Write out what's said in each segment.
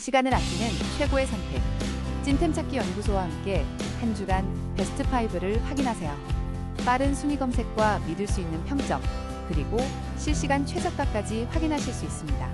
시간을 아끼는 최고의 선택. 찐템 찾기 연구소와 함께 한 주간 베스트 5를 확인하세요. 빠른 순위 검색과 믿을 수 있는 평점, 그리고 실시간 최저가까지 확인하실 수 있습니다.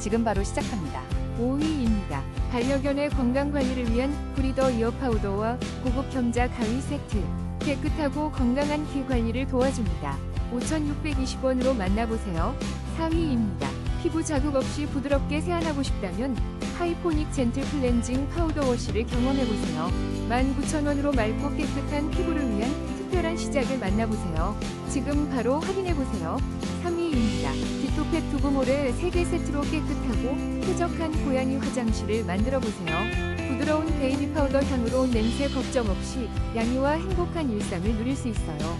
지금 바로 시작합니다. 5위입니다. 반려견의 건강 관리를 위한 브리더 이어 파우더와 고급 겸자 가위 세트. 깨끗하고 건강한 귀 관리를 도와줍니다. 5,620원으로 만나보세요. 4위입니다. 피부 자극 없이 부드럽게 세안하고 싶다면 하이포닉 젠틀 클렌징 파우더 워시를 경험해보세요. 19,000원으로 맑고 깨끗한 피부를 위한 특별한 시작을 만나보세요. 지금 바로 확인해보세요. 3위입니다. 디토펫 두부모를 3개 세트로 깨끗하고 쾌적한 고양이 화장실을 만들어 보세요. 부드러운 베이비 파우더 향으로 냄새 걱정 없이 양이와 행복한 일상을 누릴 수 있어요.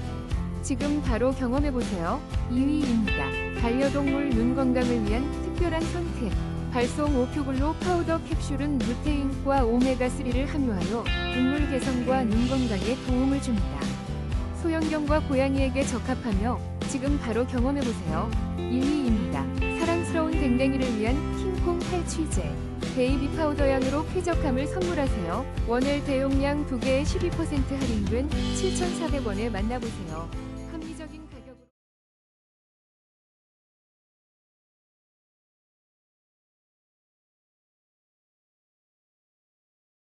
지금 바로 경험해 보세요. 2위입니다. 반려동물 눈 건강을 위한 특별한 선택. 발송 오큐블로 파우더 캡슐은 루테인과 오메가3를 함유하여 눈물 개선과 눈 건강에 도움을 줍니다. 소형견과 고양이에게 적합하며 지금 바로 경험해보세요. 1위입니다. 사랑스러운 댕댕이를 위한 킹콩 탈취제. 베이비 파우더 양으로 쾌적함을 선물하세요. 원엘 대용량 2개에 12% 할인된 7,400원에 만나보세요.